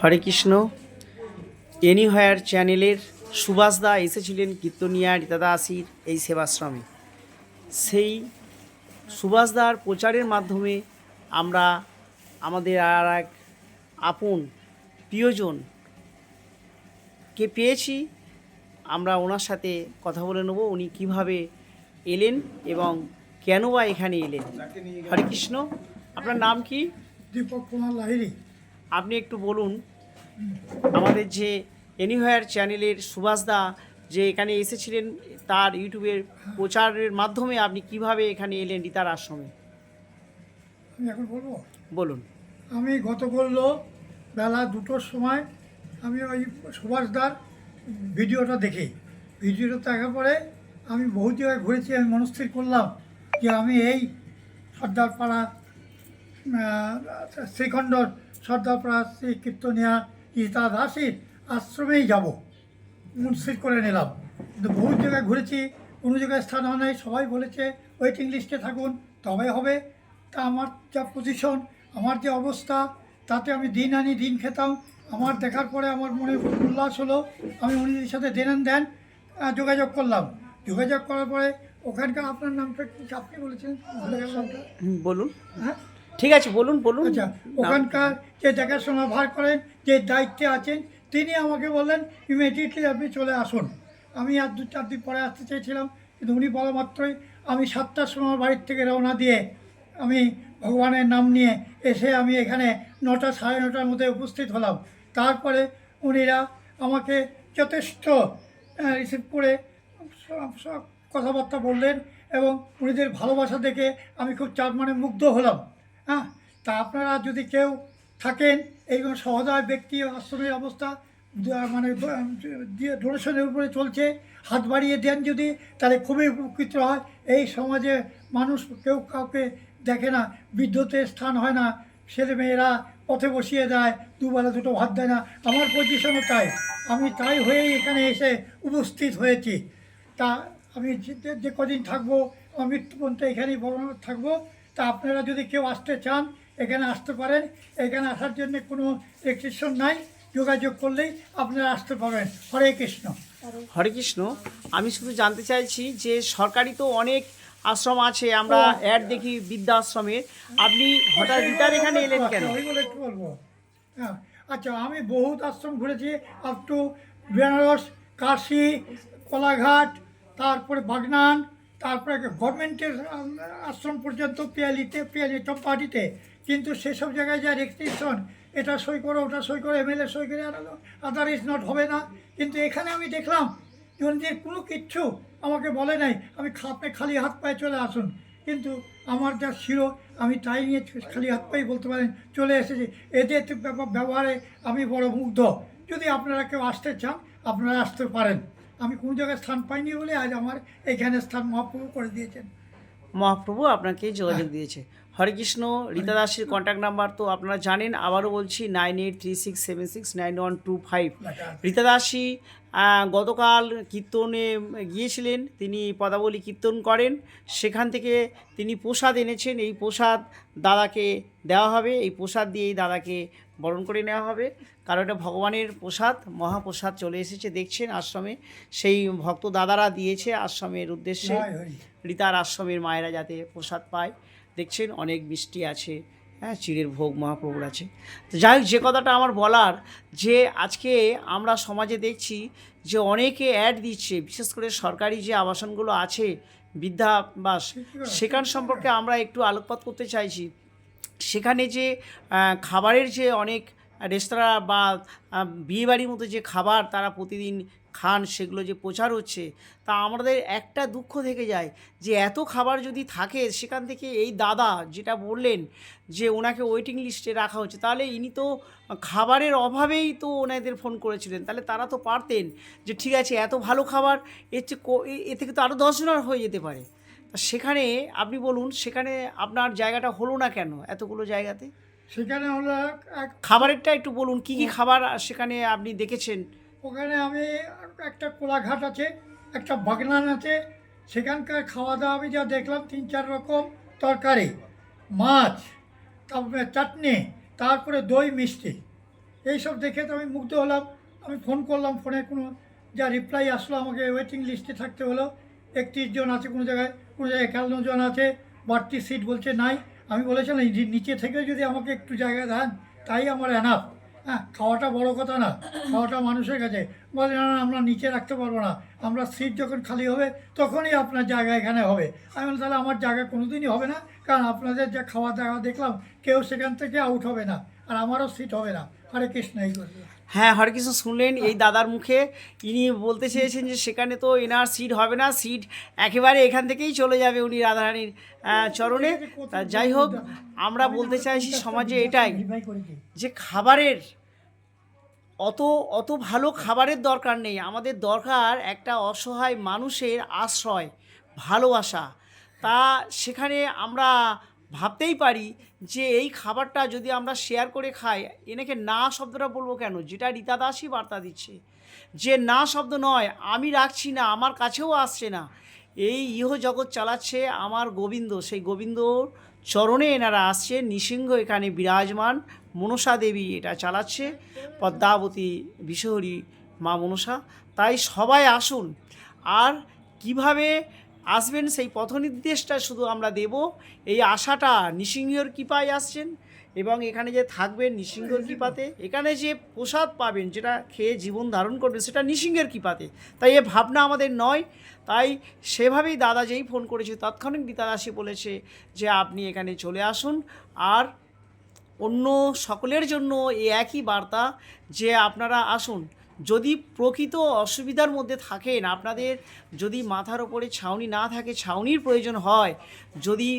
হরে Krishna. Any হয়ার চ্যানেলের সুভাষদা এসেছিলেন, কীর্তনিয়া আসির এই সেবাশ্রমে। সেই সুভাষদার প্রচারের মাধ্যমে আমরা আমাদের আর এক আপন প্রিয়জন কে পেয়েছি। আমরা ওনার সাথে কথা বলে নেব, উনি কীভাবে এলেন এবং কেন বা এখানে এলেন। হরে কৃষ্ণ, আপনার নাম কি? দীপক কুমার লাহিরি আপনি একটু বলুন আমাদের যে এনিহয়ার চ্যানেলের সুভাষদা যে এখানে এসেছিলেন তার ইউটিউবের প্রচারের মাধ্যমে আপনি কীভাবে এখানে এলেন রীতার আশ্রমে? আমি এখন বলব? বলুন। আমি গত বলল বেলা দুটোর সময় আমি ওই সুভাষদার ভিডিওটা দেখি। ভিডিওটা দেখার পরে আমি বহু জায়গায় ঘুরেছি আমি মনস্থির করলাম যে আমি এই সর্দারপাড়া শ্রীখণ্ডর সর্দারপাড়া শ্রী কীর্তনিয়া গীতা দাসীর আশ্রমেই যাব। মনস্থির করে নিলাম। কিন্তু বহু জায়গায় ঘুরেছি কোনো জায়গায় স্থান হয় নাই। সবাই বলেছে ওয়েটিং লিস্টে থাকুন তবে হবে। তা আমার যা পজিশন আমার যে অবস্থা তাতে আমি দিন আনি দিন খেতাম। আমার দেখার পরে আমার মনে উল্লাস হলো। আমি উনিদের সাথে দেন দেন যোগাযোগ করলাম। যোগাযোগ করার পরে ওখানকার আপনার নামটা কি আপনি বলেছেন বলুন। হ্যাঁ? ঠিক আছে, বলুন বলুন। আচ্ছা ওখানকার যে দেখাশোনা ভার করেন, যে দায়িত্বে আছেন, তিনি আমাকে বললেন ইমিডিয়েটলি আপনি চলে আসুন। আমি আর দু, চার দিন পরে আসতে চেয়েছিলাম, কিন্তু উনি বলা মাত্রই, আমি সাতটার সময় বাড়ির থেকে রওনা দিয়ে, আমি ভগবানের নাম নিয়ে এসে আমি এখানে নটা, সাড়ে নটার মধ্যে উপস্থিত হলাম। তারপরে উনিরা আমাকে যথেষ্ট রিসিভ করে কথাবার্তা বললেন এবং উনিদের ভালোবাসা দেখে আমি খুব চার মানে মুগ্ধ হলাম। হ্যাঁ? তা আপনারা যদি কেউ থাকেন এইরকম সহদয় ব্যক্তি আশ্রমের অবস্থা মানে ডোনেশনের উপরে চলছে, হাত বাড়িয়ে দেন যদি, তাহলে খুবই উপকৃত হয়। এই সমাজে মানুষ কেউ কাউকে দেখে না, বিদ্যুতের স্থান হয় না ছেলে মেয়েরা পথে বসিয়ে দেয়, দুবেলা দুটো ভাত দেয় না। আমার পজিশনও তাই। আমি তাই হয়েই এখানে এসে উপস্থিত হয়েছি। তা আমি যে- কদিন থাকব, আমার মৃত্যু পর্যন্ত এখানেই বড় থাকব। তা আপনারা যদি কেউ আসতে চান এখানে আসতে পারেন। এখানে আসার জন্য কোনো রেস্ট্রিকশন নাই। যোগাযোগ করলেই আপনারা আসতে পারবেন। হরে কৃষ্ণ। হরে কৃষ্ণ। আমি শুধু জানতে চাইছি যে সরকারি তো অনেক আশ্রম আছে আমরা অ্যাড দেখি বৃদ্ধা আশ্রমের আপনি হঠাৎ রীতার এখানে এলেন কেন? একটু বলব। হ্যাঁ আচ্ছা আমি বহুত আশ্রম ঘুরেছি আপ টু বেনারস কাশি কোলাঘাট তারপরে বাগনান তারপরে গভর্নমেন্টের আশ্রম পর্যন্ত পিয়ালিতে, পিয়ালি পার্টিতে কিন্তু সেসব জায়গায় যা রেস্ট্রিকশন এটা সই করো, ওটা সই করো এমএলএ সই করে আদার ইজ নট হবে না। কিন্তু এখানে আমি দেখলাম যে কোনো কিচ্ছু আমাকে বলে নাই, আমি খাপে খালি হাত পায়ে চলে আসুন। কিন্তু আমার যা ছিল, আমি তাই নিয়ে খালি হাত পায়ে বলতে পারেন, চলে এসেছি। এদের ব্যবহারে আমি বড় মুগ্ধ। যদি আপনারা কেউ আসতে চান, আপনারা আসতে পারেন। আমি কোনো জায়গায় স্থান পাইনি বলে আজ আমার এইখানে স্থান মহাপ্রভু করে দিয়েছেন। মহাপ্রভু আপনাকে যোগাযোগ দিয়েছে। হরে কৃষ্ণ রীতা দাসের কন্ট্যাক্ট নাম্বার তো আপনারা জানেন আবারও বলছি nine eight three six seven six nine one two five. Rita Dasi গতকাল কীর্তনে গিয়েছিলেন তিনি পদাবলী কীর্তন করেন সেখান থেকে তিনি প্রসাদ এনেছেন এই প্রসাদ দাদাকে দেওয়া হবে এই প্রসাদ দিয়েই দাদাকে বরণ করে নেওয়া হবে। কারণ এটা ভগবানের প্রসাদ মহাপ্রসাদ চলে এসেছে দেখছেন আশ্রমে। সেই ভক্ত দাদারা দিয়েছে আশ্রমের উদ্দেশ্যে। জয় হরি রীতার আশ্রমের মায়েরা যাতে প্রসাদ পায়। দেখছেন অনেক মিষ্টি আছে। হ্যাঁ চিড়ের ভোগ মহাপ্রভুর আছে। তো যাই হোক যে কথাটা আমার বলার যে আজকে আমরা সমাজে দেখছি যে অনেকে অ্যাড দিচ্ছে বিশেষ করে সরকারি যে আবাসনগুলো আছে বৃদ্ধাবাস সেখান সম্পর্কে আমরা একটু আলোকপাত করতে চাইছি। সেখানে যে খাবারের যে অনেক রেস্তোরাঁ বা বিয়েবাড়ির মতো যে খাবার তারা প্রতিদিন খান সেগুলো যে প্রচার হচ্ছে, তা আমাদের একটা দুঃখ থেকে যায় যে এত খাবার যদি থাকে সেখান থেকে এই দাদা যেটা বললেন যে ওনাকে ওয়েটিং লিস্টে রাখা হচ্ছে, তাহলে ইনি তো খাবারের অভাবেই তো ওনাদের ফোন করেছিলেন, তাহলে তারা তো পারতেন যে ঠিক আছে এত ভালো খাবার, এর চেয়ে এ- থেকে তো আরও দশজনের হয়ে যেতে পারে। তা সেখানে আপনি বলুন, সেখানে আপনার জায়গাটা হলো না কেন এতগুলো জায়গাতে? সেখানে হলো এক খাবারেরটা একটু বলুন কি কি খাবার সেখানে আপনি দেখেছেন? ওখানে আমি একটা কোলাঘাট আছে একটা বাগনান আছে সেখানকার খাওয়া দাওয়া আমি যা দেখলাম তিন চার রকম তরকারি মাছ তারপরে চাটনি তারপরে দই মিষ্টি। এইসব দেখে তো আমি মুগ্ধ হলাম। আমি ফোন করলাম ফোনে কোনো যা রিপ্লাই আসলো আমাকে ওয়েটিং লিস্টে থাকতে হলো। একত্রিশ জন আছে কোনো জায়গায় কোনো জায়গায় একান্ন জন আছে বাড়তি সিট বলছে নাই। আমি বলেছিলাম যে নিচে থেকে যদি আমাকে একটু জায়গা দেন, তাই আমার এনাফ হ্যাঁ খাওয়াটা বড় কথা না, খাওয়াটা মানুষের কাছে। বলে, না না, আমরা নিচে রাখতে পারব না। আমরা সিট যখন খালি হবে, তখনই আপনার জায়গা এখানে হবে। আমি তাহলে আমার জায়গা কোনোদিনই হবে না, কারণ আপনাদের যা খাওয়া দাওয়া দেখলাম, কেউ সেখান থেকে আউট হবে না। আর আমারও সিট হবে না। হরে কৃষ্ণ, এই করবে। হ্যাঁ হরেকৃষ্ণ শুনলেন এই দাদার মুখে। ইনি বলতে চেয়েছেন যে সেখানে তো এনার সিট হবে না। সিট একেবারে এখান থেকেই চলে যাবে উনি রাধারানীর চরণে। তা যাই হোক, আমরা বলতে চাইছি সমাজে এটাই যে খাবারের অত অত ভালো খাবারের দরকার নেই। আমাদের দরকার একটা অসহায় মানুষের আশ্রয়, ভালোবাসা। তা সেখানে আমরা ভাবতেই পারি যে এই খাবারটা যদি আমরা শেয়ার করে খাই, এনেকে না শব্দটা বলব কেন? যেটা রীতা দাসই বার্তা দিচ্ছে। যে না শব্দ নয়, আমি রাখছি না, আমার কাছেও আসছে না। এই ইহ জগৎ চালাচ্ছে আমার গোবিন্দ। সেই গোবিন্দর চরণে এনারা আসছে, নৃসিংহ এখানে বিরাজমান। মনসা দেবী এটা চালাচ্ছে। পদ্মাবতী বিশ্বহরী মা মনসা। তাই সবাই আসুন। আর কীভাবে আসবেন, সেই পথনির্দেশটা শুধু আমরা দেব। এই আশাটা নৃসিংহর কৃপায় আসছেন এবং এখানে যে থাকবেন নৃসিংহর কৃপাতে, এখানে যে প্রসাদ পাবেন, যেটা খেয়ে জীবন ধারণ করবেন, সেটা নৃসিংহের কৃপাতে। তাই এ ভাবনা আমাদের নয়। তাই সেভাবেই দাদা যেই ফোন করেছে, তাৎক্ষণিক গীতা দাসী বলেছে যে, আপনি এখানে চলে আসুন। আর অন্য সকলের জন্য এই একই বার্তা যে, আপনারা আসুন। যদি প্রকৃত অসুবিধার মধ্যে থাকেন, আপনাদের যদি মাথার ওপরে ছাউনি না থাকে, ছাউনির প্রয়োজন হয়, যদি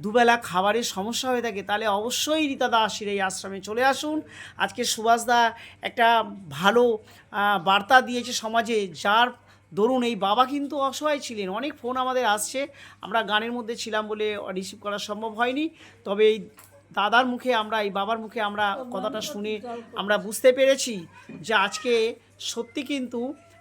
দুবেলা খাবারের সমস্যা হয়ে থাকে, তাহলে অবশ্যই রীতা দাসের এই আশ্রমে চলে আসুন। আজকে সুভাষদা একটা ভালো বার্তা দিয়েছে সমাজে, যার ধরুন এই বাবা কিন্তু অসহায় ছিলেন। অনেক ফোন আমাদের আসছে, আমরা গানের মধ্যে ছিলাম বলে রিসিভ করা সম্ভব হয়নি, তবে এই দাদার মুখে আমরা এই বাবার মুখে আমরা কথাটা শুনে আমরা বুঝতে পেরেছি যে আজকে সত্যি কিন্তু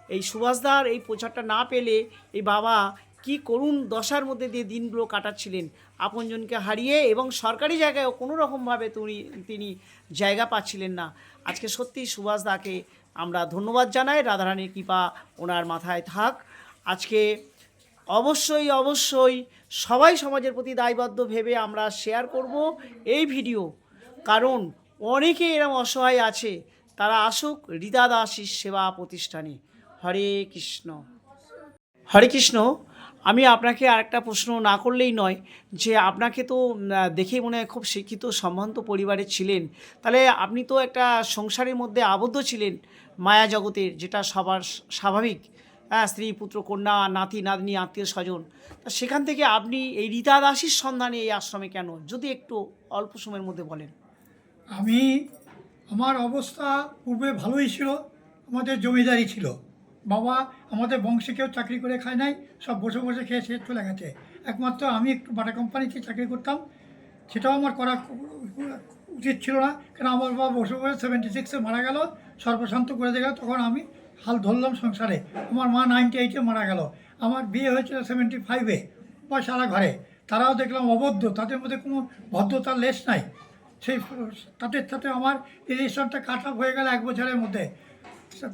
এই সুভাষদার এই প্রচারটা না পেলে এই বাবা কি করুণ দশার মধ্যে দিয়ে দিনগুলো কাটাচ্ছিলেন। আপনজনকে হারিয়ে এবং সরকারি জায়গায় কোনো রকমভাবে তিনি তিনি জায়গা পাচ্ছিলেন না। আজকে সত্যি সুভাষদাকে আমরা ধন্যবাদ জানাই। রাধারানীর কৃপা ওনার মাথায় থাক। আজকে অবশ্যই অবশ্যই সবাই সমাজের প্রতি দায়বদ্ধ ভেবে আমরা শেয়ার করব এই ভিডিও কারণ অনেকে এরম অসহায় আছে, তারা আসুক রীতা দাসীর সেবা প্রতিষ্ঠানে। হরে কৃষ্ণ। হরে কৃষ্ণ, আমি আপনাকে আরেকটা প্রশ্ন না করলেই নয় যে আপনাকে তো দেখেই মনে হয় খুব শিক্ষিত, সম্ভ্রান্ত পরিবারের ছিলেন। তাহলে আপনি তো একটা সংসারের মধ্যে আবদ্ধ ছিলেন মায়া জগতের, যেটা সবার স্বাভাবিক। স্ত্রী, পুত্র, কন্যা, নাতি, নাতনি, আত্মীয় স্বজন। তা সেখান থেকে আপনি এই রীতা দাসীর সন্ধানে এই আশ্রমে কেন? যদি একটু অল্প সময়ের মধ্যে বলেন। আমি, আমার অবস্থা পূর্বে ভালোই ছিল, আমাদের জমিদারি ছিল। বাবা আমাদের বংশে কেউ চাকরি করে খায় নাই, সব বসে বসে খেয়ে সে চলে গেছে। একমাত্র আমি একটু বাটা কোম্পানিতে চাকরি করতাম, সেটাও আমার করা উচিত ছিল না। কারণ আমার বাবা বসে বসে সেভেন্টি সিক্সে মারা গেল সর্বশান্ত করে দিয়ে তখন আমি হাল ধরলাম সংসারে। আমার মা নাইনটি এইটে মারা গেল। আমার বিয়ে হয়েছিল সেভেন্টি ফাইভে বা সারা ঘরে। তারাও দেখলাম অবদ্ধ তাদের মধ্যে কোনো ভদ্রতার লেস নাই। সেই তাদের সাথে আমার রিলেশনটা কাট হয়ে গেল এক বছরের মধ্যে।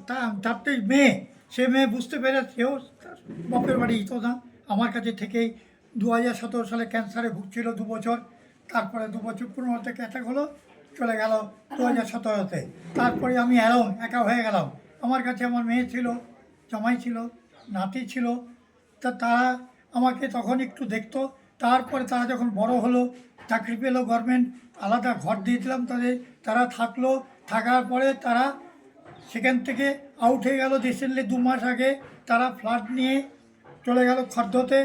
তা- তাতে মেয়ে সে মেয়ে বুঝতে পেরে সেও তার বাপের বাড়ি যেত না আমার কাছে থেকেই দু হাজার সতেরো সালে ক্যান্সারে ভুগছিল দু বছর। তারপরে দু বছর পনেরো থেকে অ্যাটাক হলো চলে গেল দু হাজার সতেরোতে। তারপরে আমি এলাম একা হয়ে গেলাম। আমার কাছে আমার মেয়ে ছিল, জামাই ছিল, নাতি ছিল। তা তারা আমাকে তখন একটু দেখতো। তারপরে তারা যখন বড় হলো, চাকরি পেল গভর্নমেন্ট আলাদা ঘর দিয়ে দিলাম তাদের। তারা থাকল, থাকার পরে তারা সেখান থেকে আউট হয়ে গেল। রিসেন্টলি দু মাস আগে তারা ফ্ল্যাট নিয়ে চলে গেল খর্দতে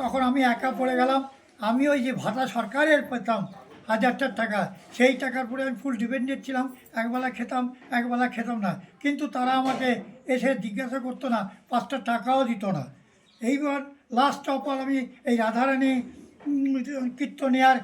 তখন আমি একা পড়ে গেলাম। আমি ওই যে ভাতা সরকারের পেতাম। হাজারটার টাকা। সেই টাকার পরে আমি ফুল ডিপেন্ডেন্ট ছিলাম। একবেলা খেতাম একবেলা খেতাম না। কিন্তু তারা আমাকে এসে জিজ্ঞাসা করতো না পাঁচটা টাকাও দিত না। এইবার লাস্ট অফ অপার আমি এই রাধারানী কীর্তনিয়ার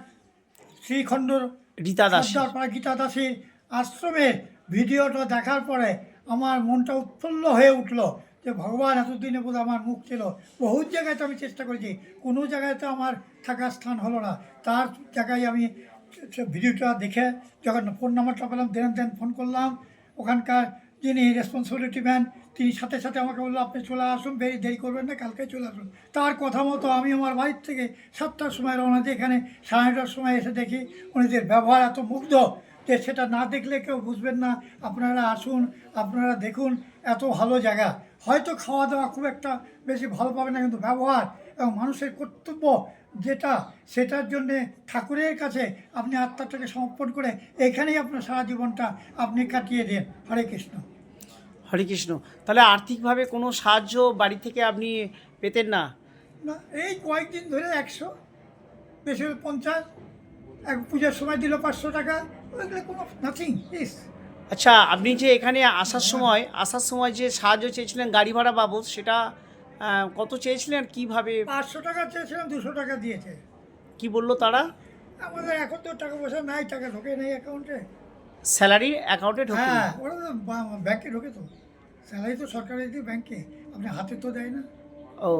শ্রীখণ্ডর রীতা দাসী। গীতা দাসীর আশ্রমের ভিডিওটা দেখার পরে আমার মনটা উৎফুল্ল হয়ে উঠল যে ভগবান এতদিনে বোধ আমার মুখ ছিল। বহুত জায়গায় তো আমি চেষ্টা করেছি। কোনো জায়গায় তো আমার থাকার স্থান হলো না। তার জায়গায় আমি ভিডিওটা দেখে যখন ফোন নাম্বারটা পেলাম, দেন দেন ফোন করলাম। ওখানকার যিনি রেসপন্সিবিলিটি ম্যান তিনি সাথে সাথে আমাকে বলল, আপনি চলে আসুন, বেরি দেরি করবেন না কালকে চলে আসুন। তার কথা মতো আমি আমার বাড়ির থেকে সাতটার সময় রওনা দিয়ে এখানে সাড়ে নটার সময় এসে দেখি উনিদের ব্যবহার এত মুগ্ধ যে সেটা না দেখলে কেউ বুঝবেন না। আপনারা আসুন, আপনারা দেখুন, এত ভালো জায়গা। হয়তো খাওয়া দাওয়া খুব একটা বেশি ভালো পাবে না, কিন্তু ব্যবহার এবং মানুষের কর্তব্য যেটা সেটার জন্যে ঠাকুরের কাছে আপনি আত্মাটাকে সমর্পণ করে এখানেই আপনার সারা জীবনটা আপনি কাটিয়ে দেন। হরে কৃষ্ণ। হরে কৃষ্ণ। তাহলে আর্থিকভাবে কোনো সাহায্য বাড়ি থেকে আপনি পেতেন না? না এই কয়েকদিন ধরে একশো বেশি পঞ্চাশ এক পুজোর সময় দিল পাঁচশো টাকা ওইগুলো কোনো নাথিং ইস আচ্ছা আপনি যে এখানে আসার সময় আসার সময় যে সাহায্য চেয়েছিলেন গাড়ি ভাড়া বাবদ সেটা কত চেয়েছিলেন কীভাবে? পাঁচশো টাকা চেয়েছিলাম দুশো টাকা দিয়েছে। কি বলল তারা? আমাদের এখন তো টাকা পয়সা নাই টাকা ঢোকে নেই অ্যাকাউন্টে স্যালারি অ্যাকাউন্টে ঢোকে হ্যাঁ ওরা তো ব্যাংকে ঢোকে তো। স্যালারি তো সরকারি দিয়ে ব্যাংকে আপনি হাতে তো দেয় না। ও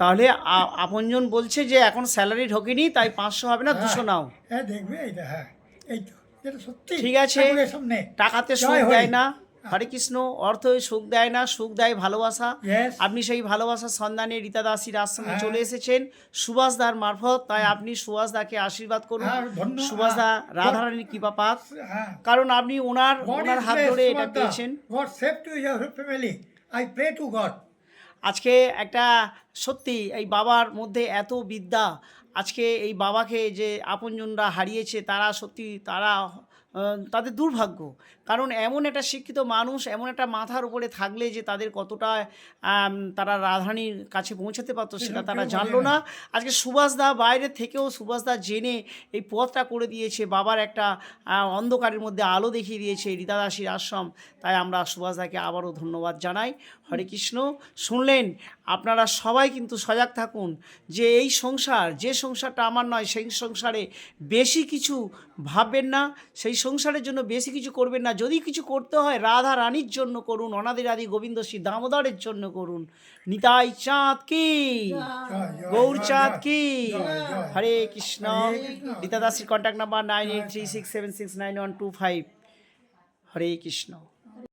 তাহলে আপনজন বলছে যে এখন স্যালারি ঢোকেনি তাই পাঁচশো হবে না দুশো নাও। হ্যাঁ দেখবে এইটা হ্যাঁ এই তো এটা সত্যি। ঠিক আছে। টাকাতে হরি। দেয় না। হরে কৃষ্ণ অর্থ সুখ দেয় না সুখ দেয় ভালোবাসা। আপনি সেই ভালোবাসার সন্ধানে রীতা দাসীর আশ্রমে হ্যাঁ। চলে এসেছেন সুভাষদার মারফত। তাই আপনি সুভাষদাকে আশীর্বাদ করুন। হ্যাঁ, ধন্য- সুভাষদা হ্যাঁ। রাধারানীর কৃপা পাক। কারণ আপনি ওনার ওনার হাত ধরে এটা পেয়েছেন. আজকে একটা সত্যি এই বাবার মধ্যে এত বিদ্যা। আজকে এই বাবাকে যে আপনজনরা হারিয়েছে তারা সত্যি তারা তাদের দুর্ভাগ্য। কারণ এমন একটা শিক্ষিত মানুষ এমন একটা মাথার উপরে থাকলে যে তাদের কতটা তারা রাধারানীর কাছে পৌঁছাতে পারতো সেটা তারা জানলো না। আজকে সুভাষদা বাইরে থেকেও সুভাষদা জেনে এই পথটা করে দিয়েছে বাবার একটা অন্ধকারের মধ্যে আলো দেখিয়ে দিয়েছে রীতাদাসীর আশ্রম। তাই আমরা সুভাষদাকে আবারও ধন্যবাদ জানাই। হরে কৃষ্ণ। শুনলেন আপনারা সবাই কিন্তু সজাগ থাকুন যে এই সংসার, যে সংসারটা আমার নয়, সেই সংসারে বেশি কিছু ভাববেন না, সেই সংসারের জন্য বেশি কিছু করবেন না। যদি কিছু করতে হয়, রাধা রানীর জন্য করুন অনাদির আদি গোবিন্দ শ্রী দামোদরের জন্য করুন। নিতাই চাঁদ কি? গৌর চাঁদ কি। হরে কৃষ্ণ। হরে কৃষ্ণ। রীতা দাসীর contact number nine eight three six seven six nine one two five Hare Krishna.